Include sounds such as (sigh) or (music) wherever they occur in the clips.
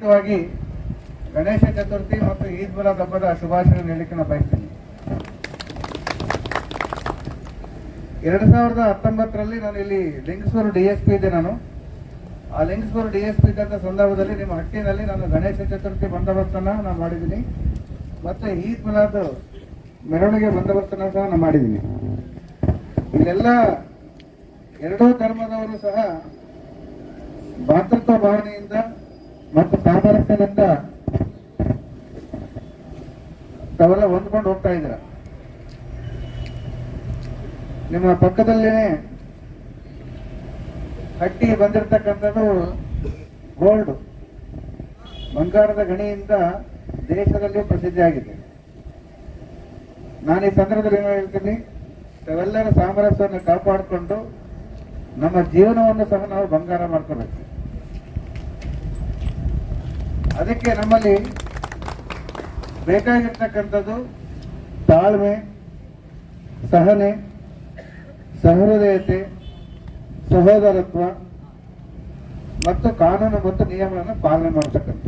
ಮುಖ್ಯವಾಗಿ ಗಣೇಶ ಚತುರ್ಥಿ ಮತ್ತು ಈದ್ ಮಿಲಾದ್ ಹಬ್ಬದ ಶುಭಾಶಯ ನೀಡಲಿಕ್ಕೆ ನಾನು ಬಯಸ್ತೀನಿ. ಎರಡು ಸಾವಿರದ ಹತ್ತೊಂಬತ್ತರಲ್ಲಿ ನಾನು ಇಲ್ಲಿ ಲಿಂಗಸೂರು ಡಿ ಇದ್ದೆ ನಾನು. ಆ ಲಿಂಗಸೂರು ಡಿ ಎಸ್ ಸಂದರ್ಭದಲ್ಲಿ ನಿಮ್ಮ ಹಟ್ಟಿನಲ್ಲಿ ನಾನು ಗಣೇಶ ಚತುರ್ಥಿ ಬಂದೋಬಸ್ತನ್ನ ನಾನು ಮಾಡಿದ್ದೀನಿ. ಮತ್ತೆ ಈದ್ ಮಿಲಾದ್ ಮೆರವಣಿಗೆ ಬಂದೋಬಸ್ತನ್ನ ಸಹ ನಾನು ಮಾಡಿದ್ದೀನಿ. ಇಲ್ಲೆಲ್ಲ ಎರಡೂ ಧರ್ಮದವರು ಸಹ ಭಾತೃತ್ವ ಭಾವನೆಯಿಂದ ಮತ್ತು ಸಾಮರಸ್ಯದಿಂದ ತಾವೆಲ್ಲ ಹೊಂದ್ಕೊಂಡು ಹೋಗ್ತಾ ಇದ್ದೀರ? ನಿಮ್ಮ ಪಕ್ಕದಲ್ಲೇ ಹಟ್ಟಿ ಬಂದಿರತಕ್ಕಂಥದ್ದು ಗೋಲ್ಡ್. ಬಂಗಾರದ ಗಣಿಯಿಂದ ದೇಶದಲ್ಲಿ ಪ್ರಸಿದ್ಧಿ ಆಗಿದೆ. ನಾನು ಈ ಸಂದರ್ಭದಲ್ಲಿ ಏನು ಹೇಳ್ತೀನಿ, ತಾವೆಲ್ಲರ ಸಾಮರಸ್ಯವನ್ನು ಕಾಪಾಡಿಕೊಂಡು ನಮ್ಮ ಜೀವನವನ್ನು ಸಹ ನಾವು ಬಂಗಾರ ಮಾಡ್ಕೋಬೇಕು. ಅದಕ್ಕೆ ನಮ್ಮಲ್ಲಿ ಬೇಕಾಗಿರ್ತಕ್ಕಂಥದ್ದು ತಾಳ್ಮೆ, ಸಹನೆ, ಸಹೃದಯತೆ, ಸಹೋದರತ್ವ ಮತ್ತು ಕಾನೂನು ಮತ್ತು ನಿಯಮಗಳನ್ನು ಪಾಲನೆ ಮಾಡ್ತಕ್ಕಂಥದ್ದು.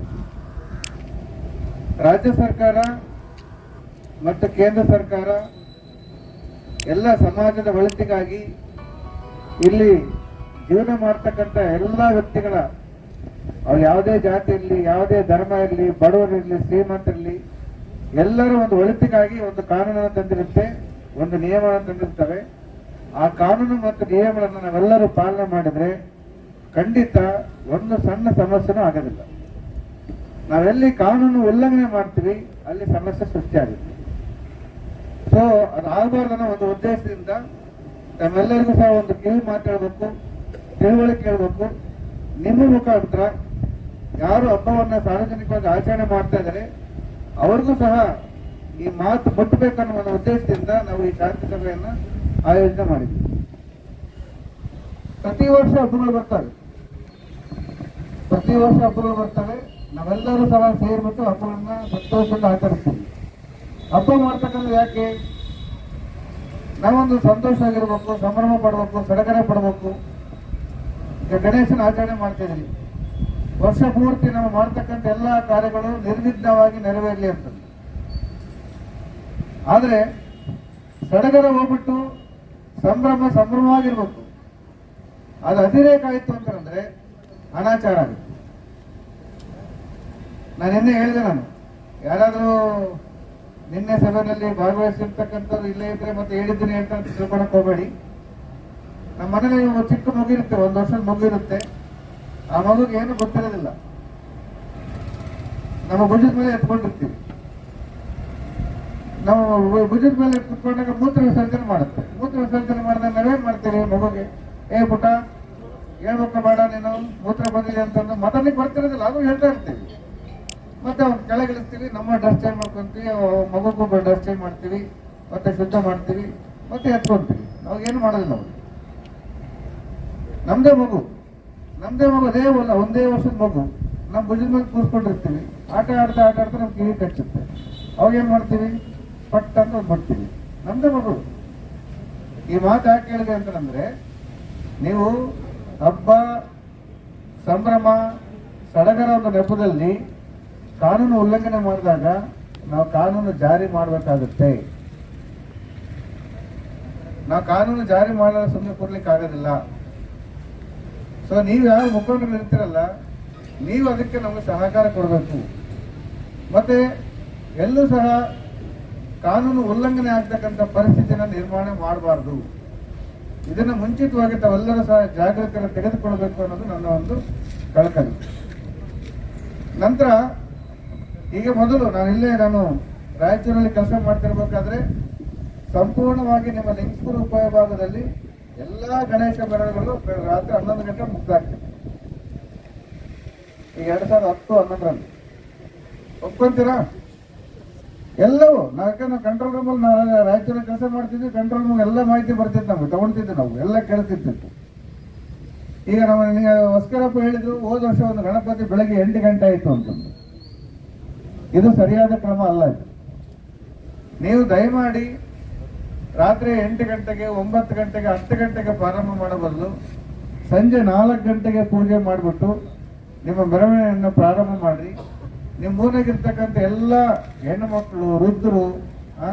ರಾಜ್ಯ ಸರ್ಕಾರ ಮತ್ತು ಕೇಂದ್ರ ಸರ್ಕಾರ ಎಲ್ಲ ಸಮಾಜದ ಒಳಿತಿಗಾಗಿ ಇಲ್ಲಿ ಜೀವನ ಮಾಡ್ತಕ್ಕಂಥ ಎಲ್ಲ ವ್ಯಕ್ತಿಗಳ ಅವ್ರು ಯಾವುದೇ ಜಾತಿ ಇರಲಿ ಯಾವುದೇ ಧರ್ಮ ಇರಲಿ ಬಡವರಿರಲಿ, ಶ್ರೀಮಂತರಿರಲಿ, ಎಲ್ಲರೂ ಒಂದು ಒಳಿತಿಗಾಗಿ ಒಂದು ಕಾನೂನನ್ನು ತಂದಿರುತ್ತೆ, ಒಂದು ನಿಯಮವನ್ನು ತಂದಿರ್ತವೆ ಆ ಕಾನೂನು ಮತ್ತು ನಿಯಮಗಳನ್ನು ನಾವೆಲ್ಲರೂ ಪಾಲನೆ ಮಾಡಿದ್ರೆ ಖಂಡಿತ ಒಂದು ಸಣ್ಣ ಸಮಸ್ಯೆನೂ ಆಗೋದಿಲ್ಲ. ನಾವೆಲ್ಲಿ ಕಾನೂನು ಉಲ್ಲಂಘನೆ ಮಾಡ್ತೀವಿ, ಅಲ್ಲಿ ಸಮಸ್ಯೆ ಸೃಷ್ಟಿಯಾಗುತ್ತೆ ಸೊ ಅದು ಆಗಬಾರ್ದು ಅನ್ನೋ ಒಂದು ಉದ್ದೇಶದಿಂದ ತಮ್ಮೆಲ್ಲರಿಗೂ ಸಹ ಒಂದು ಕಿವಿ ಮಾತಾಡಬೇಕು, ತಿಳುವಳಿಕೆ ಹೇಳ್ಬೇಕು. ನಿಮ್ಮ ಮುಖಾಂತರ ಯಾರು ಹಬ್ಬವನ್ನ ಸಾರ್ವಜನಿಕವಾಗಿ ಆಚರಣೆ ಮಾಡ್ತಾ ಇದ್ದಾರೆ, ಅವ್ರಿಗೂ ಸಹ ಈ ಮಾತು ಮುಟ್ಟಬೇಕನ್ನುವ ಉದ್ದೇಶದಿಂದ ನಾವು ಈ ಶಾಂತಿ ಸಭೆಯನ್ನ ಆಯೋಜನೆ ಮಾಡಿದ್ವಿ. ಪ್ರತಿ ವರ್ಷ ಹಬ್ಬಗಳು ಬರ್ತವೆ. ಪ್ರತಿ ವರ್ಷ ಹಬ್ಬಗಳು ಬರ್ತವೆ. ನಾವೆಲ್ಲರೂ ಸಹ ಸೇರ್ಬಿಟ್ಟು ಹಬ್ಬಗಳನ್ನ ಸಂತೋಷದಿಂದ ಆಚರಿಸ್ತೀವಿ. ಹಬ್ಬ ಮಾಡ್ತಕ್ಕಂಥ ಯಾಕೆ? ನಾವೊಂದು ಸಂತೋಷ ಆಗಿರ್ಬೇಕು, ಸಂಭ್ರಮ ಪಡ್ಬೇಕು, ಸಡಗರ ಪಡ್ಬೇಕು. ಈಗ ಗಣೇಶನ ಆಚರಣೆ ಮಾಡ್ತಿದ್ರಿ ವರ್ಷ ಪೂರ್ತಿ ನಾವು ಮಾಡ್ತಕ್ಕಂಥ ಎಲ್ಲ ಕಾರ್ಯಗಳು ನಿರ್ವಿಘ್ನವಾಗಿ ನೆರವೇರಲಿ ಅಂತ. ಆದರೆ ಸಡಗರ ಹೋಗ್ಬಿಟ್ಟು ಸಂಭ್ರಮ ಸಂಭ್ರಮವಾಗಿರ್ಬೇಕು. ಅದು ಅತಿರೇಕ ಆಯ್ತು ಅಂತಂದ್ರೆ ಅನಾಚಾರ ಆಗುತ್ತೆ. ನಾನು ನಿನ್ನೆ ಹೇಳಿದೆ ನಾನು, ಯಾರಾದರೂ ನಿನ್ನೆ ಸಭೆಯಲ್ಲಿ ಭಾಗವಹಿಸಿರ್ತಕ್ಕಂಥದ್ದು ಇಲ್ಲೇ ಇದ್ರೆ ಮತ್ತೆ ಹೇಳಿದ್ದೀನಿ ಅಂತ ತಿಳ್ಕೊಳಕ್ ಹೋಗಬೇಡಿ. ನಮ್ಮ ಮನೇಲಿ ಚಿಕ್ಕ ಮಗು ಇರುತ್ತೆ, ಒಂದು ವರ್ಷದ ಮಗು ಆ ಏನು ಗೊತ್ತಿರೋದಿಲ್ಲ. ನಮ್ಮ ಭುಜದ ಮೇಲೆ ಎತ್ಕೊಂಡಿರ್ತೀವಿ. ನಾವು ಭುಜದ ಮೇಲೆ ಕುತ್ಕೊಂಡಾಗ ಮೂತ್ರ ವಿಸರ್ಜನೆ ಮಾಡುತ್ತೆ. ಮೂತ್ರ ವಿಸರ್ಜನೆ ಮಾಡಿದಾಗ ನಾವೇನ್ ಮಾಡ್ತೀವಿ ಮಗುಗೆ? ಏ ಪುಟ ಹೇಳ್ಬೇಕು ಬೇಡ ನೀನು, ಮೂತ್ರ ಬಂದಿದೆ ಅಂತಂದು ಮಾತಾಡ್ಲಿಕ್ಕೆ ಬರ್ತಿರೋದಿಲ್ಲ, ಅದು ಹೇಳ್ತಾ ಇರ್ತೀವಿ. ಮತ್ತೆ ಅವ್ನು ಕೆಳಗಿಳಿಸ್ತೀವಿ ನಮ್ಮ ಡ್ರೆಸ್ ಚೇಂಜ್ ಮಾಡ್ಕೊಂತೀವಿ ಮಗುಗೂ ಡ್ರೆಸ್ ಚೇಂಜ್ ಮಾಡ್ತೀವಿ, ಮತ್ತೆ ಶುದ್ಧ ಮಾಡ್ತೀವಿ, ಮತ್ತೆ ಎತ್ಕೊಂತೀವಿ. ನಾವು ಏನು ಮಾಡೋದಿಲ್ಲ ನಮ್ದೇ ಮಗು. ನಮ್ದೇ ಮಗು ಅದೇ ಒಂದು, ಒಂದೇ ವರ್ಷದ ಮಗು. ನಮ್ಮ ಭುಜದ ಮೇಲೆ ಕೂರ್ಸ್ಕೊಂಡಿರ್ತೀವಿ. ಆಟ ಆಡ್ತಾ ಆಟ ಆಡ್ತಾ ನಮ್ಗೆ ಕಿವಿ ಕಚ್ಚುತ್ತೆ ಅವಾಗ ಏನು ಮಾಡ್ತೀವಿ? ಪಟ್ ಅಂತ ಬರ್ತೀವಿ ನಮ್ದೇ ಮಗು. ಈ ಮಾತು ಯಾಕೆ ಹೇಳಿದೆ ಅಂತಂದ್ರೆ ನೀವು ಹಬ್ಬ, ಸಂಭ್ರಮ, ಸಡಗರ ಒಂದು ನೆಪದಲ್ಲಿ ಕಾನೂನು ಉಲ್ಲಂಘನೆ ಮಾಡಿದಾಗ ನಾವು ಕಾನೂನು ಜಾರಿ ಮಾಡಬೇಕಾಗುತ್ತೆ. ನಾವು ಕಾನೂನು ಜಾರಿ ಮಾಡಲು ಸುಮ್ಮನೆ ಕೊಡ್ಲಿಕ್ಕೆ ಆಗೋದಿಲ್ಲ ಸೊ ನೀವು ಯಾರು ಮುಖಂಡರು ಇರ್ತೀರಲ್ಲ ನೀವು ಅದಕ್ಕೆ ನಮಗೆ ಸಹಕಾರ ಕೊಡಬೇಕು. ಮತ್ತೆ, ಎಲ್ಲೂ ಸಹ ಕಾನೂನು ಉಲ್ಲಂಘನೆ ಆಗ್ತಕ್ಕಂಥ ಪರಿಸ್ಥಿತಿನ ನಿರ್ಮಾಣ ಮಾಡಬಾರ್ದು. ಇದನ್ನು ಮುಂಚಿತವಾಗಿ ತಾವೆಲ್ಲರೂ ಸಹ ಜಾಗೃತಿಯನ್ನು ತೆಗೆದುಕೊಳ್ಬೇಕು ಅನ್ನೋದು ನನ್ನ ಒಂದು ಕಳಕಳಿ. ನಂತರ ಈಗ ಮೊದಲು ನಾನು ಇಲ್ಲೇ ನಾನು ರಾಯಚೂರಲ್ಲಿ ಕೆಲಸ ಮಾಡ್ತಿರ್ಬೇಕಾದ್ರೆ, ಸಂಪೂರ್ಣವಾಗಿ ನಿಮ್ಮ ಲಿಂಗಪುರ ಉಪವಿಭಾಗದಲ್ಲಿ ಎಲ್ಲಾ ಗಣೇಶ ಮೆರವಣಿಗೆಗಳು ರಾತ್ರಿ ಹನ್ನೊಂದು ಗಂಟೆ ಮುಗ್ದಾಗ್ತದೆ. ಈಗ ಎರಡು ಸಾವಿರದ ಹತ್ತು ಹನ್ನೊಂದರಲ್ಲಿ. ಒಪ್ಕೊಂತೀರಾ? ಎಲ್ಲವೂ ನಾವು ನಾವು ಕಂಟ್ರೋಲ್ ರೂಮಲ್ಲಿ ನಾವು ರಾಯಚೂರಲ್ಲಿ ಕೆಲಸ ಮಾಡ್ತಿದ್ವಿ ಕಂಟ್ರೋಲ್ ರೂಮ್ ಎಲ್ಲ ಮಾಹಿತಿ ಬರ್ತಿತ್ತು ನಮಗೆ ತಗೊಳ್ತಿದ್ವಿ ನಾವು, ಎಲ್ಲ ಕೇಳ್ತಿರ್ತಿತ್ತು. ಈಗ ನಮ್ಮ ನೀವು ಹೊಸ್ಕರಪ್ಪ ಹೇಳಿದ್ರು, ಹೋದ ವರ್ಷ ಒಂದು ಗಣಪತಿ ಬೆಳಗ್ಗೆ ಎಂಟು ಗಂಟೆ ಆಯಿತು ಅಂತಂದು ಇದು ಸರಿಯಾದ ಕ್ರಮ ಅಲ್ಲ ಇದು. ನೀವು ದಯಮಾಡಿ ರಾತ್ರಿ ಎಂಟು ಗಂಟೆಗೆ ಒಂಬತ್ತು ಗಂಟೆಗೆ ಹತ್ತು ಗಂಟೆಗೆ ಪ್ರಾರಂಭ ಮಾಡಬಾರ್ದು ಸಂಜೆ ನಾಲ್ಕು ಗಂಟೆಗೆ ಪೂಜೆ ಮಾಡಿಬಿಟ್ಟು ನಿಮ್ಮ ಮೆರವಣಿಗೆಯನ್ನು ಪ್ರಾರಂಭ ಮಾಡಿ ನಿಮ್ಮ ಊರಾಗಿರ್ತಕ್ಕಂಥ ಎಲ್ಲ ಹೆಣ್ಣು ಮಕ್ಕಳು ವೃದ್ಧರು ಆ,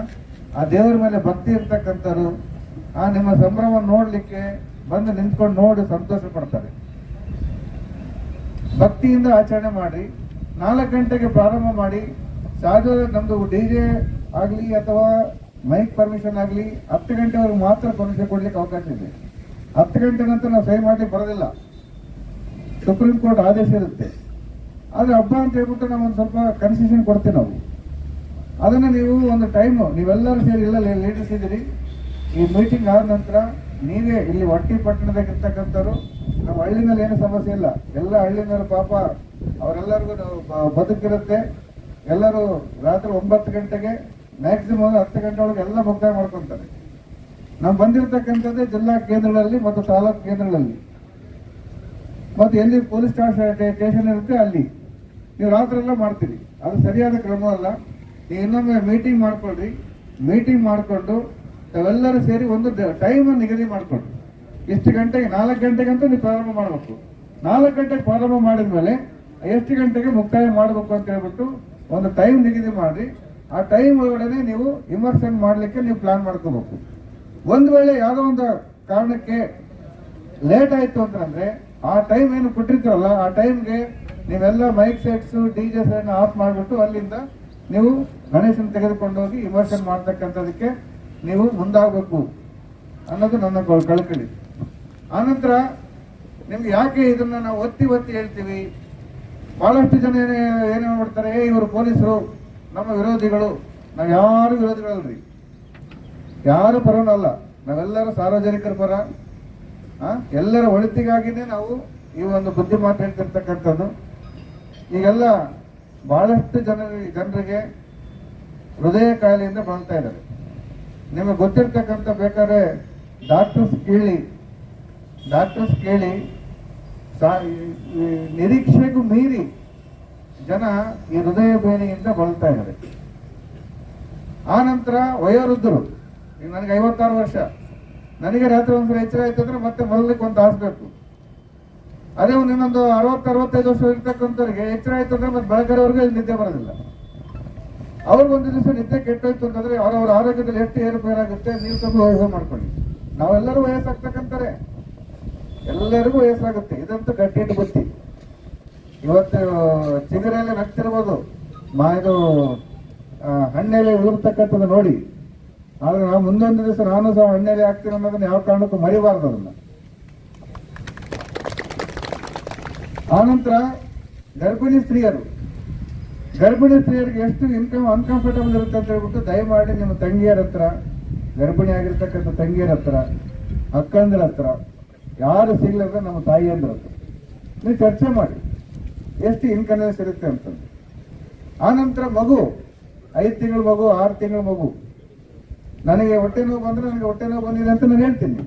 ದೇವರ ಮೇಲೆ ಭಕ್ತಿ ಇರ್ತಕ್ಕಂಥವ್ರು ಆ ನಿಮ್ಮ ಸಂಭ್ರಮ ನೋಡಲಿಕ್ಕೆ ಬಂದು ನಿಂತ್ಕೊಂಡು ನೋಡಿ ಸಂತೋಷ ಪಡ್ತಾರೆ. ಭಕ್ತಿಯಿಂದ ಆಚರಣೆ ಮಾಡಿ ನಾಲ್ಕು ಗಂಟೆಗೆ ಪ್ರಾರಂಭ ಮಾಡಿ ಸಹಜ ನಮ್ದು ಡಿ ಜೆ ಆಗಲಿ ಅಥವಾ ಮೈಕ್ ಪರ್ಮಿಷನ್ ಆಗಲಿ, ಹತ್ತು ಗಂಟೆವರೆಗೆ ಮಾತ್ರ ಪರ್ಮಿಷನ್ ಕೊಡಲಿಕ್ಕೆ ಅವಕಾಶ ಇದೆ. ಹತ್ತು ಗಂಟೆ ನಂತರ ನಾವು ಸಹಿ ಮಾಡ್ಲಿಕ್ಕೆ ಬರೋದಿಲ್ಲ. ಸುಪ್ರೀಂ ಕೋರ್ಟ್ ಆದೇಶ ಇರುತ್ತೆ. ಆದರೆ ಹಬ್ಬ ಅಂತ ಹೇಳ್ಬಿಟ್ಟು ನಾವು ಸ್ವಲ್ಪ ಕನ್ಸೆಷನ್ ಕೊಡ್ತೀವಿ ನಾವು. ಅದನ್ನ ನೀವು ಒಂದು ಟೈಮ್ ನೀವೆಲ್ಲರೂ ಸೇರಿ ಇಲ್ಲ ಲೀಡರ್ಸ್ ಇದ್ದೀರಿ ಈ ಮೀಟಿಂಗ್ ಆದ ನಂತರ ನೀವೇ ಇಲ್ಲಿ ಒಟ್ಟಿ ಪಟ್ಟಣದಾಗಿರ್ತಕ್ಕಂಥವ್ರು ನಮ್ಮ ಹಳ್ಳಿನಲ್ಲಿ ಏನು ಸಮಸ್ಯೆ ಇಲ್ಲ. ಎಲ್ಲ ಹಳ್ಳಿನಲ್ಲಿ ಪಾಪ ಅವರೆಲ್ಲರಿಗೂ ಬದುಕಿರುತ್ತೆ. ಎಲ್ಲರೂ ರಾತ್ರಿ ಒಂಬತ್ತು ಗಂಟೆಗೆ ಮ್ಯಾಕ್ಸಿಮಮ್ ಹತ್ತು ಗಂಟೆ ಒಳಗೆ ಎಲ್ಲ ಮುಕ್ತಾಯ ಮಾಡ್ಕೊಂತಾರೆ. ನಾವು ಬಂದಿರತಕ್ಕಂಥದ್ದೇ ಜಿಲ್ಲಾ ಕೇಂದ್ರಗಳಲ್ಲಿ ಮತ್ತು ತಾಲೂಕು ಕೇಂದ್ರಗಳಲ್ಲಿ. ಮತ್ತೆ ಎಲ್ಲಿ ಪೊಲೀಸ್ ಸ್ಟೇಷನ್ ಇರುತ್ತೆ ಅಲ್ಲಿ. ನೀವು ರಾತ್ರಿ ಎಲ್ಲ ಮಾಡ್ತೀರಿ. ಅದು ಸರಿಯಾದ ಕ್ರಮ ಅಲ್ಲ. ನೀವು ಇನ್ನೊಮ್ಮೆ ಮೀಟಿಂಗ್ ಮಾಡ್ಕೊಳ್ರಿ. ಮೀಟಿಂಗ್ ಮಾಡಿಕೊಂಡು ನಾವೆಲ್ಲರೂ ಸೇರಿ ಒಂದು ಟೈಮ್ ನಿಗದಿ ಮಾಡಿಕೊಂಡು. ಎಷ್ಟು ಗಂಟೆಗೆ, ನಾಲ್ಕು ಗಂಟೆಗಂತೂ ನೀವು ಪ್ರಾರಂಭ ಮಾಡಬೇಕು. ನಾಲ್ಕು ಗಂಟೆಗೆ ಪ್ರಾರಂಭ ಮಾಡಿದ್ಮೇಲೆ ಎಷ್ಟು ಗಂಟೆಗೆ ಮುಕ್ತಾಯ ಮಾಡಬೇಕು ಅಂತ ಹೇಳ್ಬಿಟ್ಟು ಒಂದು ಟೈಮ್ ನಿಗದಿ ಮಾಡಿ ಆ ಟೈಮ್ ಒಳಗಡೆ ನೀವು ಇಮರ್ಷನ್ ಮಾಡಲಿಕ್ಕೆ ನೀವು ಪ್ಲಾನ್ ಮಾಡ್ಕೋಬೇಕು. ಒಂದು ವೇಳೆ ಯಾವುದೋ ಒಂದು ಕಾರಣಕ್ಕೆ ಲೇಟ್ ಆಯಿತು ಅಂತಂದ್ರೆ ಆ ಟೈಮ್ ಏನು ಕೊಟ್ಟಿರ್ತೀರಲ್ಲ, ಆ ಟೈಮ್ಗೆ ನೀವೆಲ್ಲ ಮೈಕ್ ಸೆಟ್ಸ್ ಡಿ ಜೆ ಸೆಟ್ನ ಆಫ್ ಮಾಡಿಬಿಟ್ಟು ಅಲ್ಲಿಂದ ನೀವು ಗಣೇಶನ ತೆಗೆದುಕೊಂಡು ಹೋಗಿ ಇಮರ್ಷನ್ ಮಾಡ್ತಕ್ಕಂಥದಕ್ಕೆ ನೀವು ಮುಂದಾಗಬೇಕು ಅನ್ನೋದು ನನ್ನ ಕಳ್ಕೊಳ್ಳಿ ಕಳಕಳಿ. ಆನಂತರ ನಿಮ್ಗೆ ಯಾಕೆ ಇದನ್ನ ನಾವು ಒತ್ತಿ ಒತ್ತಿ ಹೇಳ್ತೀವಿ? ಬಹಳಷ್ಟು ಜನ ಏನೇ ಮಾಡ್ತಾರೆ ಮಾಡ್ಬಿಡ್ತಾರೆ ಏ, ಇವರು ಪೊಲೀಸರು ನಮ್ಮ ವಿರೋಧಿಗಳು, ನಾವು ಯಾರು ವಿರೋಧಿಗಳಲ್ರಿ ಯಾರು ಅಲ್ಲ ನಾವೆಲ್ಲರೂ ಸಾರ್ವಜನಿಕರ ಪರ. ಎಲ್ಲರ ಒಳಿತಿಗಾಗಿನೇ ನಾವು ಈ ಒಂದು ಬುದ್ಧಿ ಮಾತು ಹೇಳ್ತಿರ್ತಕ್ಕಂಥದ್ದು. ಈಗೆಲ್ಲ ಬಹಳಷ್ಟು ಜನ, ಜನರಿಗೆ ಹೃದಯ ಕಾಯಿಲೆಯಿಂದ ಬಳಲ್ತಾ ಇದ್ದಾರೆ. ನಿಮಗೆ ಗೊತ್ತಿರ್ತಕ್ಕಂಥ ಬೇಕಾದ್ರೆ ಡಾಕ್ಟರ್ಸ್ ಕೇಳಿ ಡಾಕ್ಟರ್ಸ್ ಕೇಳಿ, ಸಾ- ನಿರೀಕ್ಷೆಗೂ ಮೀರಿ ಜನ ಈ ಹೃದಯ ಬೇನೆಯಿಂದ ಬಳಲ್ತಾ ಇದ್ದಾರೆ. ಆ ನಂತರ ವಯೋವೃದ್ಧರು, ಈಗ ನನಗೆ ಐವತ್ತಾರು ವರ್ಷ, ನನಗೆ ರಾತ್ರಿ ಒಂದ್ಸಲ ಎಚ್ಚರ ಆಯ್ತು ಅಂದ್ರೆ ಮತ್ತೆ ಮಲಗಲಿಕ್ಕೆ ಒಂದು ಆಸ್ಬೇಕು ಅದೇ ಒಂದು ಇನ್ನೊಂದು ಅರವತ್ತು, ಅರವತ್ತೈದು ವರ್ಷ ಇರ್ತಕ್ಕಂಥವ್ರಿಗೆ ಎಚ್ಚರ ಆಯ್ತು ಅಂದ್ರೆ ಮತ್ತೆ ಬೆಳಗರವರೆಗೂ ನಿದ್ದೆ ಬರೋದಿಲ್ಲ. ಅವ್ರಿಗೊಂದು ದಿವಸ ನಿದ್ದೆ ಕೆಟ್ಟೋಯ್ತು ಅಂತಂದ್ರೆ ಅವರವರ ಆರೋಗ್ಯದಲ್ಲಿ ಎಷ್ಟು ಏರುಪೇರಾಗುತ್ತೆ ನೀವು ತಮ್ಮ ವಯಸ್ಸು ಮಾಡ್ಕೊಳ್ಳಿ. ನಾವೆಲ್ಲರೂ ವಯಸ್ಸಾಗ್ತಕ್ಕಂತಾರೆ ಎಲ್ಲರಿಗೂ ವಯಸ್ಸಾಗುತ್ತೆ. ಇದಂತೂ ಗಟ್ಟಿಟ್ಟು ಬುತ್ತಿ ಇವತ್ತು ಚಿಗುರಲ್ಲಿ ನಗ್ತಿರ್ಬೋದು. ಮಾ ಇದು ಹಣ್ಣೆಲೆ ಉದುರ್ತಕ್ಕಂಥದ್ದು ನೋಡಿ. ಆದರೆ ನಾವು ಮುಂದೊಂದು ದಿವಸ ನಾನು ಸಹ ಹಣ್ಣೆಲೆ ಆಗ್ತೀನಿ ಅನ್ನೋದನ್ನ ಯಾವ ಕಾರಣಕ್ಕೂ ಮರಿಬಾರ್ದು ಅದನ್ನ. ಆನಂತರ ಗರ್ಭಿಣಿ ಸ್ತ್ರೀಯರು. ಗರ್ಭಿಣಿ ಸ್ತ್ರೀಯರಿಗೆ ಎಷ್ಟು ಇನ್ಕಮ್ ಅನ್ಕಂಫರ್ಟಬಲ್ ಇರುತ್ತೆ ಅಂತ ಹೇಳ್ಬಿಟ್ಟು ದಯಮಾಡಿ ನಿಮ್ಮ ತಂಗಿಯರ ಹತ್ರ, ಗರ್ಭಿಣಿ ಆಗಿರ್ತಕ್ಕಂಥ ತಂಗಿಯರ ಹತ್ರ, ಅಕ್ಕಂದ್ರ ಹತ್ರ, ಯಾರು ಸಿಗ್ಲಿಲ್ಲ ನಮ್ಮ ತಾಯಿಯಂದ್ರ ಹತ್ರ. ನೀವು ಚರ್ಚೆ ಮಾಡಿ. ಎಷ್ಟು ಇನ್ಕನ್ವೆನ್ಸ್ ಇರುತ್ತೆ ಅಂತಂದು ಆನಂತರ ಮಗು, ಐದು ತಿಂಗಳ ಮಗು, ಆರು ತಿಂಗಳ ಮಗು. ನನಗೆ ಹೊಟ್ಟೆ ನೋವು ಬಂದ್ರೆ ನನಗೆ ಹೊಟ್ಟೆ ನೋವು ಬಂದಿದೆ ಅಂತ ನಾನು ಹೇಳ್ತೀನಿ.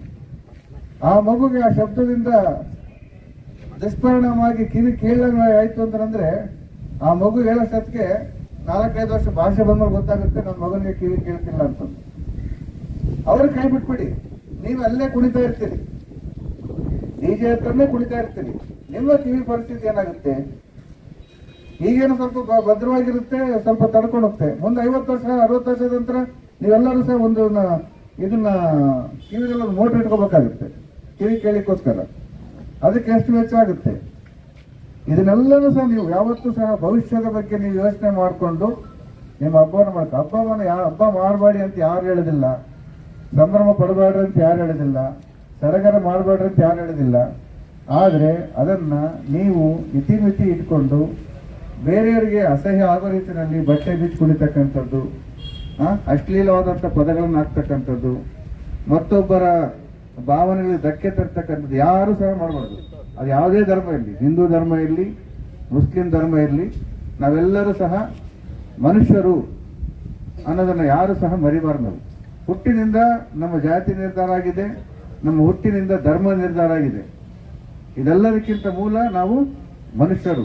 ಆ ಮಗುಗೆ ಆ ಶಬ್ದದಿಂದ ದುಷ್ಪರಿಣಾಮವಾಗಿ ಕಿವಿ ಕೇಳಂಗ ಆಯ್ತು ಅಂತಂದ್ರೆ, ಆ ಮಗು ಹೇಳೋ ಸತ್ಗೆ ನಾಲ್ಕೈದು ವರ್ಷ ಭಾಷೆ ಬಂದ್ಮೇಲೆ ಗೊತ್ತಾಗುತ್ತೆ ನನ್ನ ಮಗನಿಗೆ ಕಿವಿ ಕೇಳ್ತಿಲ್ಲ ಅಂತಂದು. ಅವ್ರ ಕೈ ಬಿಟ್ಬಿಡಿ. ನೀವು ಅಲ್ಲೇ ಕುಣಿತಾ ಇರ್ತೀರಿ. ಡಿಜೆ ಹತ್ರನೇ ಕುಣಿತಾ ಇರ್ತೀರಿ. ನಿಮ್ಮ ಕಿವಿ ಪರಿಸ್ಥಿತಿ ಏನಾಗುತ್ತೆ? ಈಗೇನು ಸ್ವಲ್ಪ ಭದ್ರವಾಗಿರುತ್ತೆ, ಸ್ವಲ್ಪ ತಡ್ಕೊಂಡು ಹೋಗ್ತೆ. ಒಂದು ಐವತ್ತು ವರ್ಷ, ಅರವತ್ತು ವರ್ಷದ ನಂತರ ನೀವೆಲ್ಲರೂ ಸಹ ಒಂದು ಇದನ್ನ ಕಿವಿಗೆಲ್ಲ ಮೋಟರ್ ಇಟ್ಕೋಬೇಕಾಗುತ್ತೆ. ಕಿವಿ ಕೇಳಿಕೋಸ್ಕರ ಅದಕ್ಕೆ ಎಷ್ಟು ವೆಚ್ಚ ಆಗುತ್ತೆ ಇದನ್ನೆಲ್ಲನೂ ಸಹ ನೀವು ಯಾವತ್ತೂ ಸಹ ಭವಿಷ್ಯದ ಬಗ್ಗೆ ನೀವು ಯೋಚನೆ ಮಾಡಿಕೊಂಡು ನಿಮ್ಮ ಹಬ್ಬವನ್ನು ಮಾಡ್ಕೊ. ಹಬ್ಬವನ್ನು ಯಾ ಹಬ್ಬ ಮಾಡಬೇಡಿ ಅಂತ ಯಾರು ಹೇಳೋದಿಲ್ಲ. ಸಂಭ್ರಮ ಪಡಬೇಡ್ರಿ ಅಂತ ಯಾರು ಹೇಳೋದಿಲ್ಲ. ಸಡಗರ ಮಾಡಬೇಡ್ರಿ ಅಂತ ಯಾರು ಹೇಳೋದಿಲ್ಲ. ಆದರೆ ಅದನ್ನು ನೀವು ಇತಿಮಿತಿ ಇಟ್ಕೊಂಡು ಬೇರೆಯವರಿಗೆ ಅಸಹ್ಯ ಆಗೋ ರೀತಿಯಲ್ಲಿ ಬಟ್ಟೆ ಬಿಚ್ಚಿ ಕುಣಿತಕ್ಕಂಥದ್ದು ಅಶ್ಲೀಲವಾದಂಥ ಪದಗಳನ್ನು ಹಾಕ್ತಕ್ಕಂಥದ್ದು, ಮತ್ತೊಬ್ಬರ ಭಾವನೆಗಳಿಗೆ ಧಕ್ಕೆ ತರ್ತಕ್ಕಂಥದ್ದು ಯಾರು ಸಹ ಮಾಡಬಾರ್ದು. ಅದು ಯಾವುದೇ ಧರ್ಮ ಇರಲಿ, ಹಿಂದೂ ಧರ್ಮ ಇರಲಿ, ಮುಸ್ಲಿಂ ಧರ್ಮ ಇರಲಿ, ನಾವೆಲ್ಲರೂ ಸಹ ಮನುಷ್ಯರು ಅನ್ನೋದನ್ನು ಯಾರು ಸಹ ಮರಿಬಾರ್ದು. ಹುಟ್ಟಿನಿಂದ ನಮ್ಮ ಜಾತಿ ನಿರ್ಧಾರ ಆಗಿದೆ, ನಮ್ಮ ಹುಟ್ಟಿನಿಂದ ಧರ್ಮ ನಿರ್ಧಾರ ಆಗಿದೆ. ಇದೆಲ್ಲದಕ್ಕಿಂತ ಮೂಲ ನಾವು ಮನುಷ್ಯರು.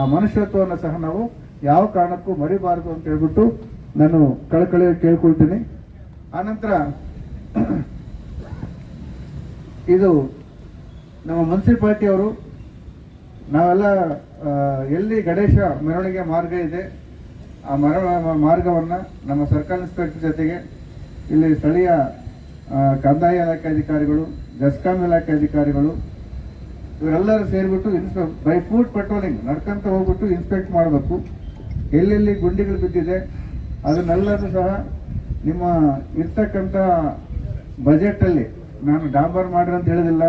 ಆ ಮನುಷ್ಯತ್ವವನ್ನು ಸಹ ನಾವು ಯಾವ ಕಾರಣಕ್ಕೂ ಮರಿಬಾರದು ಅಂತ ಹೇಳ್ಬಿಟ್ಟು ನಾನು ಕಳಕಳಿ ಕೇಳ್ಕೊಳ್ತೀನಿ. ಆನಂತರ (clears throat) ಇದು ನಮ್ಮ ಮುನ್ಸಿಪಾಲ್ಟಿ ಅವರು, ನಾವೆಲ್ಲ ಎಲ್ಲಿ ಗಣೇಶ ಮೆರವಣಿಗೆ ಮಾರ್ಗ ಇದೆ, ಆ ಮರ ಮಾರ್ಗವನ್ನು ನಮ್ಮ ಸರ್ಕಾರ ಇನ್ಸ್ಪೆಕ್ಟರ್ ಜೊತೆಗೆ, ಇಲ್ಲಿ ಸ್ಥಳೀಯ ಕಂದಾಯ ಇಲಾಖೆ ಅಧಿಕಾರಿಗಳು ಜಸ್ಕಾಂ ಇಲಾಖೆ ಅಧಿಕಾರಿಗಳು ಇವರೆಲ್ಲರೂ ಸೇರಿಬಿಟ್ಟು ಇನ್ಸ್ಪೆಕ್ಟ್ ಬೈ ಫೂಟ್ ಪೆಟ್ರೋಲಿಂಗ್ ನಡ್ಕೊಂತ ಹೋಗ್ಬಿಟ್ಟು ಇನ್ಸ್ಪೆಕ್ಟ್ ಮಾಡಬೇಕು. ಎಲ್ಲೆಲ್ಲಿ ಗುಂಡಿಗಳು ಬಿದ್ದಿದೆ ಅದನ್ನೆಲ್ಲರೂ ಸಹ ನಿಮ್ಮ ಇರ್ತಕ್ಕಂಥ ಬಜೆಟಲ್ಲಿ ನಾನು ಡಾಂಬರ್ ಮಾಡ್ರಿ ಅಂತ ಹೇಳೋದಿಲ್ಲ,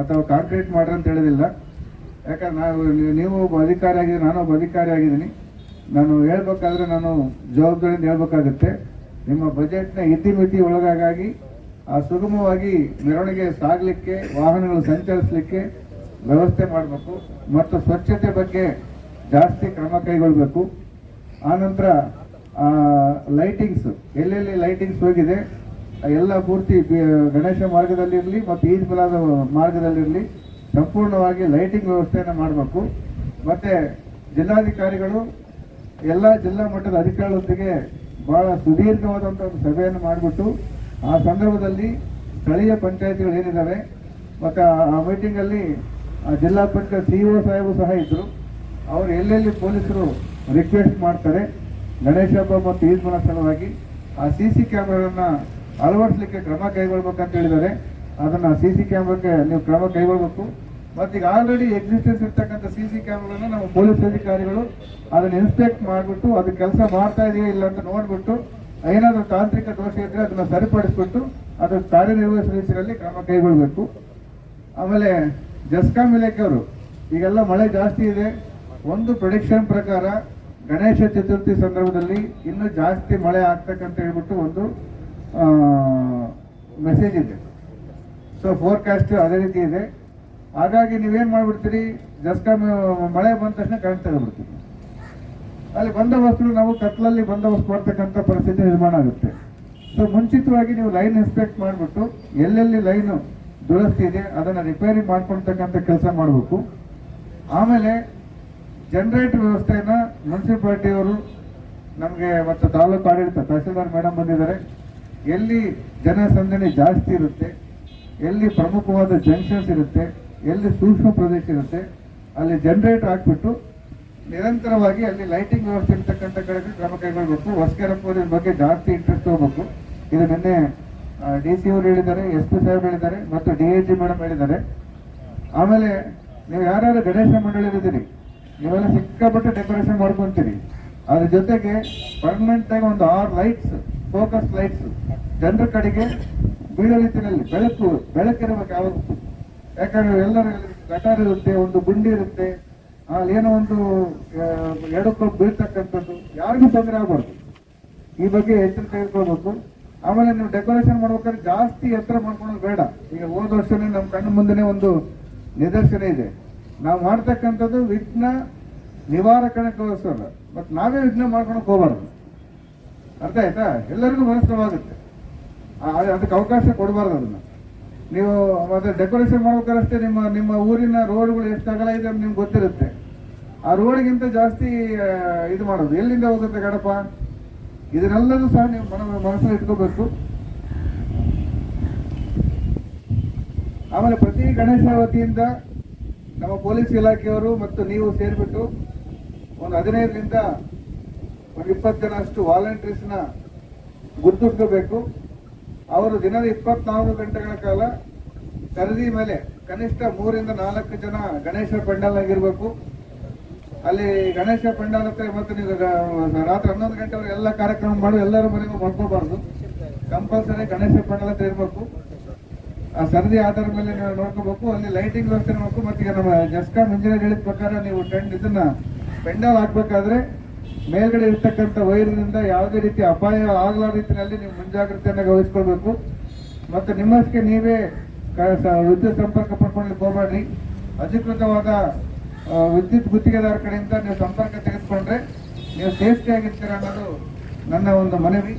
ಅಥವಾ ಕಾಂಕ್ರೀಟ್ ಮಾಡ್ರಿ ಅಂತ ಹೇಳೋದಿಲ್ಲ. ಯಾಕಂದ್ರೆ ನಾವು ನೀವು ಒಬ್ಬ ಅಧಿಕಾರಿ ಆಗಿದ್ದೀನಿ ನಾನು ಒಬ್ಬ ಅಧಿಕಾರಿ ಆಗಿದ್ದೀನಿ. ನಾನು ಹೇಳ್ಬೇಕಾದ್ರೆ ನಾನು ಜವಾಬ್ದಾರಿಯಿಂದ ಹೇಳ್ಬೇಕಾಗುತ್ತೆ. ನಿಮ್ಮ ಬಜೆಟ್ನ ಇತಿಮಿತಿ ಒಳಗಾಗಿ ಆ ಸುಗಮವಾಗಿ ಮೆರವಣಿಗೆ ಸಾಗಲಿಕ್ಕೆ, ವಾಹನಗಳು ಸಂಚರಿಸಲಿಕ್ಕೆ ವ್ಯವಸ್ಥೆ ಮಾಡಬೇಕು ಮತ್ತು ಸ್ವಚ್ಛತೆ ಬಗ್ಗೆ ಜಾಸ್ತಿ ಕ್ರಮ ಕೈಗೊಳ್ಳಬೇಕು ಆನಂತರ ಲೈಟಿಂಗ್ಸ್ ಎಲ್ಲೆಲ್ಲಿ ಲೈಟಿಂಗ್ಸ್ ಹೋಗಿದೆ, ಎಲ್ಲ ಪೂರ್ತಿ ಗಣೇಶ ಮಾರ್ಗದಲ್ಲಿರಲಿ ಮತ್ತು ಈದ್ ಮಿಲಾದ ಮಾರ್ಗದಲ್ಲಿರಲಿ ಸಂಪೂರ್ಣವಾಗಿ ಲೈಟಿಂಗ್ ವ್ಯವಸ್ಥೆಯನ್ನು ಮಾಡಬೇಕು. ಮತ್ತು ಜಿಲ್ಲಾಧಿಕಾರಿಗಳು ಎಲ್ಲ ಜಿಲ್ಲಾ ಮಟ್ಟದ ಅಧಿಕಾರಿಗಳೊಂದಿಗೆ ಭಾಳ ಸುದೀರ್ಘವಾದಂಥ ಒಂದು ಸಭೆಯನ್ನು ಮಾಡಿಬಿಟ್ಟು ಆ ಸಂದರ್ಭದಲ್ಲಿ ಸ್ಥಳೀಯ ಪಂಚಾಯತಿಗಳು ಏನಿದ್ದಾವೆ ಮತ್ತು ಆ ಮೀಟಿಂಗಲ್ಲಿ ಜಿಲ್ಲಾ ಪಂಚಾಯತ್ ಸಿ ಒ ಸಾಹೇಬು ಸಹ ಇದ್ದರು ಅವರು ಎಲ್ಲೆಲ್ಲಿ ಪೊಲೀಸರು ರಿಕ್ವೆಸ್ಟ್ ಮಾಡ್ತಾರೆ, ಗಣೇಶ ಹಬ್ಬ ಮತ್ತು ಈದ್ ಮನ ಸಲುವಾಗಿ ಆ ಸಿ ಸಿ ಕ್ಯಾಮ್ರಾಗಳನ್ನ ಅಳವಡಿಸಲಿಕ್ಕೆ ಕ್ರಮ ಕೈಗೊಳ್ಬೇಕಂತ ಹೇಳಿದ್ದಾರೆ. ಅದನ್ನ ಸಿ ಸಿ ಕ್ಯಾಮ್ರಾಗೆ ನೀವು ಕ್ರಮ ಕೈಗೊಳ್ಬೇಕು. ಮತ್ತು ಈಗ ಆಲ್ರೆಡಿ ಎಕ್ಸಿಸ್ಟೆನ್ಸ್ ಇರ್ತಕ್ಕಂಥ ಸಿ ಸಿ ಕ್ಯಾಮ್ರಾಗಳನ್ನ ನಾವು ಪೊಲೀಸ್ ಅಧಿಕಾರಿಗಳು ಅದನ್ನ ಇನ್ಸ್ಪೆಕ್ಟ್ ಮಾಡಿಬಿಟ್ಟು ಅದು ಕೆಲಸ ಮಾಡ್ತಾ ಇದೆಯಾ ಇಲ್ಲ ಅಂತ ನೋಡ್ಬಿಟ್ಟು ಏನಾದರೂ ತಾಂತ್ರಿಕ ದೋಷ ಇದ್ರೆ ಅದನ್ನ ಸರಿಪಡಿಸ್ಬಿಟ್ಟು ಅದು ಕಾರ್ಯನಿರ್ವಹಿಸುವ ರೀತಿಯಲ್ಲಿ ಕ್ರಮ ಕೈಗೊಳ್ಳಬೇಕು ಆಮೇಲೆ ಜಸ್ಕಾಂ ಇಲಾಖೆಯವರು ಈಗೆಲ್ಲ ಮಳೆ ಜಾಸ್ತಿ ಇದೆ. ಒಂದು ಪ್ರೊಡಿಕ್ಷನ್ ಪ್ರಕಾರ ಗಣೇಶ ಚತುರ್ಥಿ ಸಂದರ್ಭದಲ್ಲಿ ಇನ್ನೂ ಜಾಸ್ತಿ ಮಳೆ ಆಗ್ತಕ್ಕಂತ ಹೇಳ್ಬಿಟ್ಟು ಒಂದು ಮೆಸೇಜ್ ಇದೆ. ಸೊ ಫೋರ್ಕಾಸ್ಟ್ ಅದೇ ರೀತಿ ಇದೆ. ಹಾಗಾಗಿ ನೀವೇನು ಮಾಡ್ಬಿಡ್ತೀರಿ? ಜಸ್ಕಾಮ್ ಮಳೆ ಬಂದ ತಕ್ಷಣ ಕರೆಂಟ್ ತೆಗೆದ್ಬಿಡ್ತೀವಿ ಅಲ್ಲಿ ಬಂದೋಬಸ್ತು ನಾವು ಕತ್ಲಲ್ಲಿ ಬಂದೋಬಸ್ತ್ ಮಾಡ್ತಕ್ಕಂಥ ಪರಿಸ್ಥಿತಿ ನಿರ್ಮಾಣ ಆಗುತ್ತೆ. ಸೊ ಮುಂಚಿತವಾಗಿ ನೀವು ಲೈನ್ ಇನ್ಸ್ಪೆಕ್ಟ್ ಮಾಡಿಬಿಟ್ಟು ಎಲ್ಲೆಲ್ಲಿ ಲೈನು ದುರಸ್ತಿ ಇದೆ, ಅದನ್ನು ರಿಪೇರಿ ಮಾಡ್ಕೊಳ್ತಕ್ಕಂಥ ಕೆಲಸ ಮಾಡಬೇಕು. ಆಮೇಲೆ ಜನರೇಟರ್ ವ್ಯವಸ್ಥೆಯನ್ನ ಮುನ್ಸಿಪಾಲ್ಟಿಯವರು ನಮಗೆ ಮತ್ತು ತಾಲೂಕು ಆಡಳಿತ ತಹಸೀಲ್ದಾರ್ ಮೇಡಮ್ ಬಂದಿದ್ದಾರೆ. ಎಲ್ಲಿ ಜನಸಂದಣಿ ಜಾಸ್ತಿ ಇರುತ್ತೆ, ಎಲ್ಲಿ ಪ್ರಮುಖವಾದ ಜಂಕ್ಷನ್ಸ್ ಇರುತ್ತೆ, ಎಲ್ಲಿ ಸೂಕ್ಷ್ಮ ಪ್ರದೇಶ ಇರುತ್ತೆ, ಅಲ್ಲಿ ಜನರೇಟರ್ ಹಾಕ್ಬಿಟ್ಟು ನಿರಂತರವಾಗಿ ಅಲ್ಲಿ ಲೈಟಿಂಗ್ ವ್ಯವಸ್ಥೆ ಇರ್ತಕ್ಕಂಥ ಕಡೆಗೆ ಕ್ರಮ ಕೈಗೊಳ್ಳಬೇಕು ಹೊಸಕೆರಪ್ಪ ಬಗ್ಗೆ ಜಾಸ್ತಿ ಇಂಟ್ರೆಸ್ಟ್ ತಗೋಬೇಕು. ಇದು ನಿನ್ನೆ ಡಿ ಸಿ ಅವರು ಹೇಳಿದ್ದಾರೆ, ಎಸ್ ಪಿ ಸಾಹೇಬ್ ಹೇಳಿದ್ದಾರೆ ಮತ್ತು ಡಿ ಐ ಜಿ ಮೇಡಮ್ ಹೇಳಿದ್ದಾರೆ. ಆಮೇಲೆ ನೀವು ಯಾರ್ಯಾರು ಗಣೇಶ ಮಂಡಳಿದಿದ್ದೀರಿ ನೀವೆಲ್ಲ ಸಿಕ್ಕಾಪಟ್ಟೆ ಡೆಕೋರೇಷನ್ ಮಾಡ್ಕೊಂತೀರಿ. ಅದ್ರ ಜೊತೆಗೆ ಪರ್ಮನೆಂಟ್ ಆಗಿ ಒಂದು ಆರು ಲೈಟ್ಸ್ ಫೋಕಸ್ ಲೈಟ್ಸ್ ಜನರ ಕಡೆಗೆ ಬೀಳೋ ರೀತಿಯಲ್ಲಿ ಬೆಳಕು ಬೆಳಕಿರಬೇಕು ಯಾವತ್ತು ಯಾಕಂದ್ರೆ ಎಲ್ಲರ ಗಟಾರ್ ಇರುತ್ತೆ, ಒಂದು ಗುಂಡಿ ಇರುತ್ತೆ ಅಲ್ಲಿ ಏನೋ ಒಂದು ಎಡಕ್ಕೆ ಬೀಳ್ತಕ್ಕಂಥದ್ದು, ಯಾರಿಗೂ ತೊಂದರೆ ಆಗಬಾರ್ದು. ಈ ಬಗ್ಗೆ ಎಚ್ಚರಿಕೆ ತೆಗೆದುಕೊಳ್ಬೇಕು ಆಮೇಲೆ ನೀವು ಡೆಕೋರೇಷನ್ ಮಾಡ್ಬೇಕಾದ್ರೆ ಜಾಸ್ತಿ ಎತ್ತರ ಮಾಡ್ಕೊಳೋದು ಬೇಡ. ಈಗ ಹೋದ ವರ್ಷನೇ ನಮ್ಮ ಕಣ್ಣು ಮುಂದೆ ಒಂದು ನಿದರ್ಶನ ಇದೆ. ನಾವು ಮಾಡ್ತಕ್ಕಂಥದ್ದು ವಿಘ್ನ ನಿವಾರಕಣಕ್ಕೋಸ್ಕರ ಬಟ್ ನಾವೇ ವಿಘ್ನ ಮಾಡ್ಕೊಳಕ್ ಹೋಗ್ಬಾರ್ದು. ಅರ್ಥ ಆಯ್ತಾ? ಎಲ್ಲರಿಗೂ ಮನಸ್ಸವಾಗುತ್ತೆ ಅದಕ್ಕೆ ಅವಕಾಶ ಕೊಡಬಾರ್ದು ಅದನ್ನ. ನೀವು ಮತ್ತೆ ಡೆಕೋರೇಷನ್ ಮಾಡ್ಬೇಕಾದ್ರೆ ಅಷ್ಟೇ ನಿಮ್ಮ ನಿಮ್ಮ ಊರಿನ ರೋಡ್ಗಳು ಎಷ್ಟು ಅಗಲ ಇದೆ ನಿಮ್ಗೆ ಗೊತ್ತಿರುತ್ತೆ. ಆ ರೋಡ್ಗಿಂತ ಜಾಸ್ತಿ ಇದು ಮಾಡೋದು. ಎಲ್ಲಿಂದ ಹೋಗುತ್ತೆ ಗಡಪ ಇದನ್ನೆಲ್ಲದೂ ಸಹ ನೀವು ಮನ ಮನಸ್ಸಲ್ಲಿ ಇಟ್ಕೋಬೇಕು. ಆಮೇಲೆ ಪ್ರತಿ ಗಣೇಶ ವತಿಯಿಂದ ನಮ್ಮ ಪೊಲೀಸ್ ಇಲಾಖೆಯವರು ಮತ್ತು ನೀವು ಸೇರಿಬಿಟ್ಟು ಒಂದು ಹದಿನೈದರಿಂದ ಒಂದು ಇಪ್ಪತ್ತು ಜನ ಅಷ್ಟು ವಾಲಂಟಿಯರ್ಸ್ನ ಗುರುತಿಸ್ಕೋಬೇಕು. ಅವರು ದಿನದ ಇಪ್ಪತ್ನಾಲ್ಕು ಗಂಟೆಗಳ ಕಾಲ ಖರೀದಿ ಮೇಲೆ ಕನಿಷ್ಠ ಮೂರಿಂದ ನಾಲ್ಕು ಜನ ಗಣೇಶ ಪೆಂಡಲ್ ಆಗಿರ್ಬೇಕು ಅಲ್ಲಿ ಗಣೇಶ ಪೆಂಡಲ್ ಹತ್ರ ಮತ್ತೆ ನೀವು ರಾತ್ರಿ ಹನ್ನೊಂದು ಗಂಟೆವರೆಗೆ ಎಲ್ಲ ಕಾರ್ಯಕ್ರಮ ಮಾಡಿ ಎಲ್ಲರ ಮನೆಗೂ ಮಾಡ್ಕೋಬಾರ್ದು ಕಂಪಲ್ಸರಿ ಗಣೇಶ ಪೆಂಡಲ್ ಹತ್ರ ಇರಬೇಕು. ಆ ಸರದಿ ಆಧಾರ ಮೇಲೆ ನೀವು ನೋಡ್ಕೋಬೇಕು. ಅಲ್ಲಿ ಲೈಟಿಂಗ್ ವ್ಯವಸ್ಥೆ ನೋಡ್ಬೇಕು ಮತ್ತೆ ಈಗ ನಮ್ಮ ಜಸ್ಕಾಂ ಇಂಜಿನಿಯರ್ ಹೇಳಿದ ಪ್ರಕಾರ ನೀವು ಟೆಂಟ್ ಇದನ್ನ ಪೆಂಡಲ್ ಹಾಕ್ಬೇಕಾದ್ರೆ ಮೇಲ್ಗಡೆ ಇರ್ತಕ್ಕಂಥ ವೈರ್ನಿಂದ ಯಾವುದೇ ರೀತಿ ಅಪಾಯ ಆಗಲಾರ ರೀತಿಯಲ್ಲಿ ನೀವು ಮುಂಜಾಗ್ರತೆಯನ್ನು ವಹಿಸ್ಕೊಳ್ಬೇಕು ಮತ್ತು ನಿಮ್ಮಷ್ಟಕ್ಕೆ ನೀವೇ ವಿದ್ಯುತ್ ಸಂಪರ್ಕ ಪಡ್ಕೊಂಡು ಹೋಗಬೇಡ್ರಿ ಅಧಿಕೃತವಾದ ವಿದ್ಯುತ್ ಗುತ್ತಿಗೆದಾರ ಕಡೆಯಿಂದ ನೀವು ಸಂಪರ್ಕ ತೆಗೆದುಕೊಂಡ್ರೆ ನೀವು ಸೇಫ್ಟಿ ಆಗಿರ್ತೀರ ಅನ್ನೋದು ನನ್ನ ಒಂದು ಮನವಿ.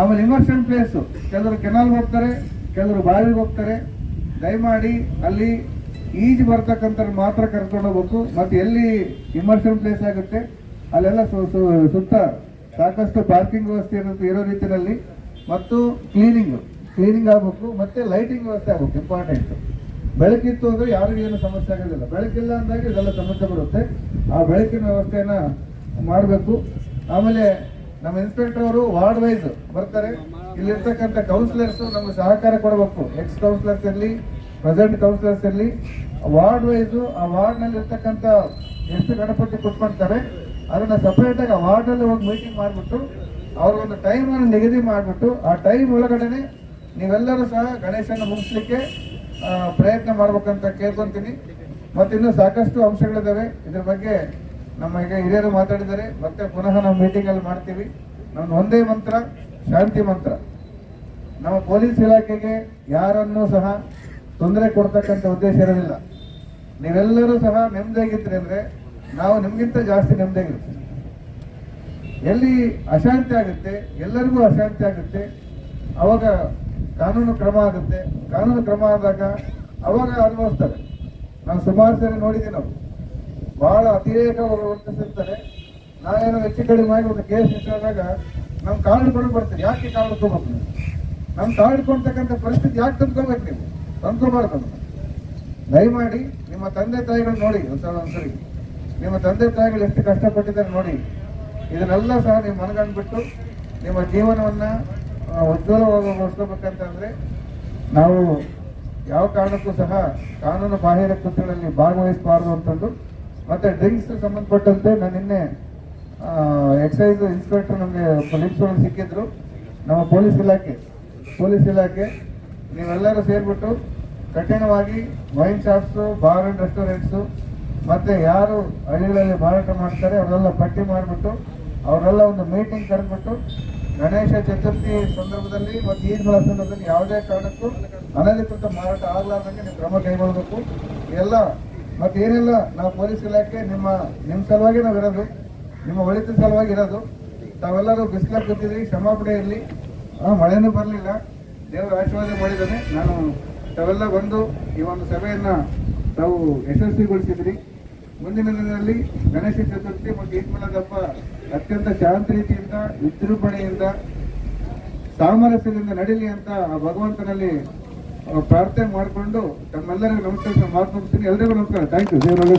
ಆಮೇಲೆ ಇಮರ್ಷನ್ ಪ್ಲೇಸ್ ಕೆಲವರು ಕೆನಾಲ್ ಹೋಗ್ತಾರೆ, ಕೆಲವರು ಬಾವಿಗೆ ಹೋಗ್ತಾರೆ. ದಯಮಾಡಿ ಅಲ್ಲಿ ಈಜು ಬರ್ತಕ್ಕಂಥ ಮಾತ್ರ ಕರ್ಕೊಂಡು ಹೋಗ್ಬೇಕು. ಮತ್ತೆ ಎಲ್ಲಿ ಇಮರ್ಷನ್ ಪ್ಲೇಸ್ ಆಗುತ್ತೆ, ಅಲ್ಲೆಲ್ಲ ಸುತ್ತ ಸಾಕಷ್ಟು ಪಾರ್ಕಿಂಗ್ ವ್ಯವಸ್ಥೆ ಇರುತ್ತೆ ಇರೋ ರೀತಿಯಲ್ಲಿ. ಮತ್ತು ಕ್ಲೀನಿಂಗ್ ಕ್ಲೀನಿಂಗ್ ಆಗಬೇಕು, ಮತ್ತೆ ಲೈಟಿಂಗ್ ವ್ಯವಸ್ಥೆ ಆಗಬೇಕು ಇಂಪಾರ್ಟೆಂಟ್ ಬೆಳಕಿತ್ತು ಅಂದ್ರೆ ಯಾರಿಗೂ ಏನು ಸಮಸ್ಯೆ ಆಗೋದಿಲ್ಲ. ಬೆಳಕಿಲ್ಲ ಅಂದಾಗ ಇದೆಲ್ಲ ಸಮಸ್ಯೆ ಬರುತ್ತೆ. ಆ ಬೆಳಕಿನ ವ್ಯವಸ್ಥೆಯನ್ನ ಮಾಡಬೇಕು. ಆಮೇಲೆ ನಮ್ಮ ಇನ್ಸ್ಪೆಕ್ಟರ್ ಅವರು ವಾರ್ಡ್ ವೈಸ್ ಬರ್ತಾರೆ. ಇಲ್ಲಿರ್ತಕ್ಕಂಥ ಕೌನ್ಸಿಲರ್ಸ್ ನಮ್ಗೆ ಸಹಕಾರ ಕೊಡಬೇಕು. ಎಕ್ಸ್ ಕೌನ್ಸಿಲರ್ಸ್ ಇರಲಿ ಪ್ರೆಸೆಂಟ್ ಕೌನ್ಸಿಲರ್ಸ್ ಇರಲಿ. ವಾರ್ಡ್ ವೈಸ್ ಆ ವಾರ್ಡ್ನಲ್ಲಿ ಇರ್ತಕ್ಕಂಥ ಎಷ್ಟು ಗಣಪತಿ ಕುತ್ಕೊಳ್ತಾರೆ ಅದನ್ನ ಸಪ್ರೇಟಾಗಿ ಆ ವಾರ್ಡ್ ಅಲ್ಲಿ ಹೋಗಿ ಮೀಟಿಂಗ್ ಮಾಡಿಬಿಟ್ಟು, ಅವ್ರಿಗೊಂದು ಟೈಮ್ ಅನ್ನು ನಿಗದಿ ಮಾಡಿಬಿಟ್ಟು, ಆ ಟೈಮ್ ಒಳಗಡೆನೆ ನೀವೆಲ್ಲರೂ ಸಹ ಗಣೇಶನ ಮುಗಿಸ್ಲಿಕ್ಕೆ ಪ್ರಯತ್ನ ಮಾಡ್ಬೇಕಂತ ಕೇಳ್ಕೊಂತೀನಿ. ಮತ್ತೆ ಇನ್ನೂ ಸಾಕಷ್ಟು ಅಂಶಗಳಿದ್ದಾವೆ ಇದ್ರ ಬಗ್ಗೆ ನಮ್ಮ ಈಗ ಹಿರಿಯರು ಮಾತಾಡಿದ್ದಾರೆ. ಮತ್ತೆ ಪುನಃ ನಾವು ಮೀಟಿಂಗ್ ಅಲ್ಲಿ ಮಾಡ್ತೀವಿ. ನಮ್ಮ ಒಂದೇ ಮಂತ್ರ, ಶಾಂತಿ ಮಂತ್ರ. ನಮ್ಮ ಪೊಲೀಸ್ ಇಲಾಖೆಗೆ ಯಾರನ್ನೂ ಸಹ ತೊಂದರೆ ಕೊಡ್ತಕ್ಕಂಥ ಉದ್ದೇಶ ಇರೋದಿಲ್ಲ. ನೀವೆಲ್ಲರೂ ಸಹ ನೆಮ್ಮದಿಯಾಗಿದ್ರಿ ಅಂದ್ರೆ ನಾವು ನಿಮಗಿಂತ ಜಾಸ್ತಿ ನೆಮ್ಮದಿಯಾಗಿರ್ತೀವಿ. ಎಲ್ಲಿ ಅಶಾಂತಿ ಆಗುತ್ತೆ, ಎಲ್ಲರಿಗೂ ಅಶಾಂತಿ ಆಗುತ್ತೆ. ಅವಾಗ ಕಾನೂನು ಕ್ರಮ ಆಗುತ್ತೆ. ಕಾನೂನು ಕ್ರಮ ಆದಾಗ ಅವಾಗ ಅನುಭವಿಸ್ತಾರೆ. ನಾನು ಸುಮಾರು ಸರಿ ನೋಡಿದ್ದೀನಿ ನಾವು ಬಹಳ ಅತಿರೇಕ ವರ್ತಿಸಿರ್ತಾರೆ ನಾವೇನೋ ಹೆಚ್ಚು ಕಡಿಮೆ ಮಾಡಿ ಒಂದು ಕೇಸ್ ಇಟ್ಟಾದಾಗ ನಮ್ಮ ಕಾರ್ಡ್ ಕೊಂಡು ಬರ್ತೀನಿ ಯಾಕೆ ಕಾರ್ಡ್ ತಗೋಬೇಕು ನೀವು? ನಮ್ ಕಾರ್ಡ್ ಕೊಡ್ತಕ್ಕಂಥ ಪರಿಸ್ಥಿತಿ ಯಾಕೆ ತಂದ್ಕೋಬೇಕು ನೀವು? ತಂದ್ಕೋಬಾರ್ದು ಅಂತ. ದಯಮಾಡಿ ನಿಮ್ಮ ತಂದೆ ತಾಯಿಗಳು ನೋಡಿ ಒಂದ್ಸಲ ಒಂದ್ಸರಿ. ನಿಮ್ಮ ತಂದೆ ತಾಯಿಗಳು ಎಷ್ಟು ಕಷ್ಟಪಟ್ಟಿದ್ದಾರೆ ನೋಡಿ. ಇದನ್ನೆಲ್ಲ ಸಹ ನೀವು ಮನಗಂಡ್ಬಿಟ್ಟು ನಿಮ್ಮ ಜೀವನವನ್ನ ಆ, ಉಜ್ವಲವಾಗಿಸ್ಕೋಬೇಕಂತಂದ್ರೆ ನಾವು ಯಾವ ಕಾರಣಕ್ಕೂ ಸಹ ಕಾನೂನು ಬಾಹಿರ ಕೃತ್ಯಗಳಲ್ಲಿ ಭಾಗವಹಿಸಬಾರದು ಅಂತಂದು ಮತ್ತೆ ಡ್ರಿಂಕ್ಸ್ ಸಂಬಂಧಪಟ್ಟಂತೆ ನಾನು ನಿನ್ನೆ ಎಕ್ಸೈಸ್ ಇನ್ಸ್ಪೆಕ್ಟರ್ ನಮಗೆ ಲಿಂಕ್ಸ್ ಸಿಕ್ಕಿದ್ರು. ನಮ್ಮ ಪೊಲೀಸ್ ಇಲಾಖೆ ಪೊಲೀಸ್ ಇಲಾಖೆ ನೀವೆಲ್ಲರೂ ಸೇರಿಬಿಟ್ಟು ಕಠಿಣವಾಗಿ wine shops bar and restaurants ಮತ್ತೆ ಯಾರು ಹಳ್ಳಿಗಳಲ್ಲಿ ಮಾರಾಟ ಮಾಡ್ತಾರೆ ಅವರೆಲ್ಲ ಪಟ್ಟಿ ಮಾಡಿಬಿಟ್ಟು ಅವರೆಲ್ಲ ಒಂದು ಮೀಟಿಂಗ್ ಕರೆದ್ಬಿಟ್ಟು ಗಣೇಶ ಚತುರ್ಥಿ ಸಂದರ್ಭದಲ್ಲಿ ಮತ್ತು ಈದ್ಗಳ ಸಂದರ್ಭದಲ್ಲಿ ಯಾವುದೇ ಕಾರಣಕ್ಕೂ ಅನಧಿಕೃತ ಮಾರಾಟ ಆಗಲಾರ್ದಂಗೆ ನೀವು ಕ್ರಮ ಕೈಗೊಳ್ಳಬೇಕು. ಎಲ್ಲ ಮತ್ತೆ ಏನೆಲ್ಲ ನಾವು ಪೊಲೀಸ್ ಇಲಾಖೆ ನಿಮ್ಮ ನಿಮ್ಮ ಸಲುವಾಗಿ ನಾವು ಇರೋದು, ನಿಮ್ಮ ಒಳಿತಿನ ಸಲುವಾಗಿ ಇರೋದು, ತಾವೆಲ್ಲರೂ ಬಿಸಿಲ ಕೂತಿದ್ರಿ ಕ್ಷಮಾಪಣೆ ಇರಲಿ. ಮಳೆನೂ ಬರಲಿಲ್ಲ. ದೇವರ ಆಶೀರ್ವಾದ ಮಾಡಿದ್ದಾನೆ. ನಾನು ತಾವೆಲ್ಲ ಬಂದು ಈ ಒಂದು ಸಭೆಯನ್ನು ತಾವು ಯಶಸ್ವಿಗೊಳಿಸಿದ್ರಿ. ಮುಂದಿನ ದಿನದಲ್ಲಿ ಗಣೇಶ ಚತುರ್ಥಿ ಮತ್ತು ಈಶ್ವರದ ಹಬ್ಬ ಅತ್ಯಂತ ಶಾಂತ ರೀತಿಯಿಂದ ವಿಜೃಂಭಣೆಯಿಂದ, ಸಾಮರಸ್ಯದಿಂದ ನಡೀಲಿ ಅಂತ ಆ ಭಗವಂತನಲ್ಲಿ ಪ್ರಾರ್ಥನೆ ಮಾಡಿಕೊಂಡು ತಮ್ಮೆಲ್ಲರಿಗೂ ನಮಸ್ಕಾರ ಮಾತು ಎಲ್ಲರಿಗೂ ನಮಸ್ಕಾರ. ಥ್ಯಾಂಕ್ ಯು ದೇವರಲ್ಲಿ